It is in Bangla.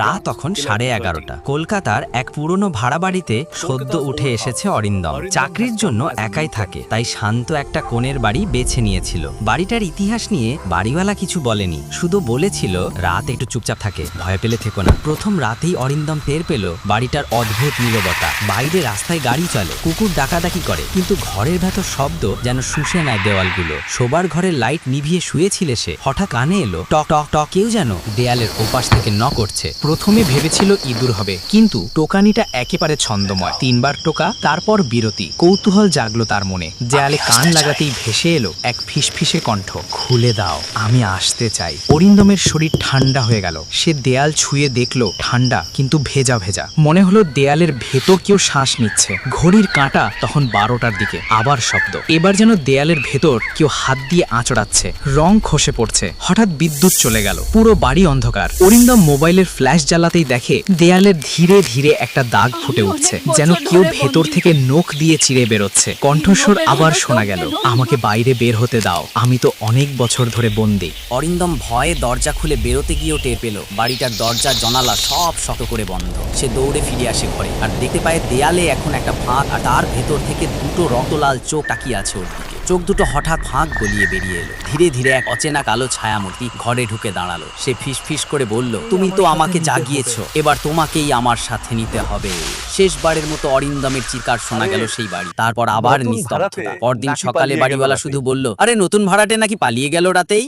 রাত তখন সাড়ে এগারোটা। কলকাতার এক পুরনো ভাড়া বাড়িতে সদ্য উঠে এসেছে অরিন্দম। চাকরির জন্য একাই থাকে, তাই শান্ত একটা কোণের বাড়ি বেছে নিয়েছিল। বাড়িটার ইতিহাস নিয়ে বাড়িওয়ালা কিছু বলেনি, শুধু বলেছিল, রাত একটু চুপচাপ থাকে, ভয় পেলে থেকো না। প্রথম রাতেই অরিন্দম টের পেল বাড়িটার অদ্ভুত নীরবতা। বাইরে রাস্তায় গাড়ি চলে, কুকুর ডাকাডাকি করে, কিন্তু ঘরের ভেতর শব্দ যেন শুষে নেয় দেওয়ালগুলো। শোবার ঘরের লাইট নিভিয়ে শুয়েছিলে সে। হঠাৎ কানে এলো, টক টক টক। কেউ যেন দেয়ালের ওপাশ থেকে ন করছে। প্রথমে ভেবেছিল ইঁদুর হবে কিন্তু টোকানিটা একেবারে ছন্দময়। তিনবার টোকা তারপর বিরতি। কৌতূহল জাগলো তার মনে। দেয়ালে কান লাগাতেই ভেসে এলো এক ফিসফিসে কণ্ঠ। খুলে দাও আমি আসতে চাই। অরিন্দমের শরীর ঠান্ডা হয়ে গেল। সে দেয়াল ছুঁয়ে দেখল ঠান্ডা কিন্তু ভেজা ভেজা। মনে হলো দেয়ালের ভেতর কেউ শ্বাস নিচ্ছে। ঘড়ির কাঁটা তখন বারোটার দিকে আবার শব্দ। এবার যেন দেয়ালের ভেতর কেউ হাত দিয়ে আঁচড়াচ্ছে। রং খসে পড়ছে। হঠাৎ বিদ্যুৎ চলে গেল। পুরো বাড়ি অন্ধকার। অরিন্দম মোবাইলের ফ্ল্যাশ জ্বালাতেই দেখে দেয়ালের ধীরে ধীরে একটা দাগ ফুটে উঠছে, যেন কেউ ভেতর থেকে নখ দিয়ে চিড়ে বেরোচ্ছে। কণ্ঠস্বর আবার শোনা গেল, আমাকে বাইরে বের হতে দাও, আমি তো অনেক বছর ধরে বন্দি। অরিন্দম ভয়ে দরজা খুলে বেরোতে গিয়েও টের পেল, বাড়িটার দরজা, জনালা সব শক্ত করে বন্ধ। সে দৌড়ে ফিরে আসে ঘরে, আর দেখতে পায় দেয়ালে এখন একটা ফাঁক, আর তার ভেতর থেকে দুটো রক্তলাল চোখ তাকিয়ে আছে ওর দিকে। চোখ দুটো হঠাৎ ফাঁক গলিয়ে বেরিয়ে এলো। ধীরে ধীরে এক অচেনা কালো ছায়ামূর্তি ঘরে ঢুকে দাঁড়াল। সে ফিস ফিস করে বলল, তুমি তো আমাকে জাগিয়েছো। এবার তোমাকেই আমার সাথে নিতে হবে। শেষবারের মতো অরিন্দমের চিকার শোনা গেল সেই বাড়ি। তারপর আবার নিস্তব্ধতা। পরদিন সকালে বাড়িওয়ালা শুধু বলল আরে নতুন ভাড়াটে নাকি পালিয়ে গেল রাতেই?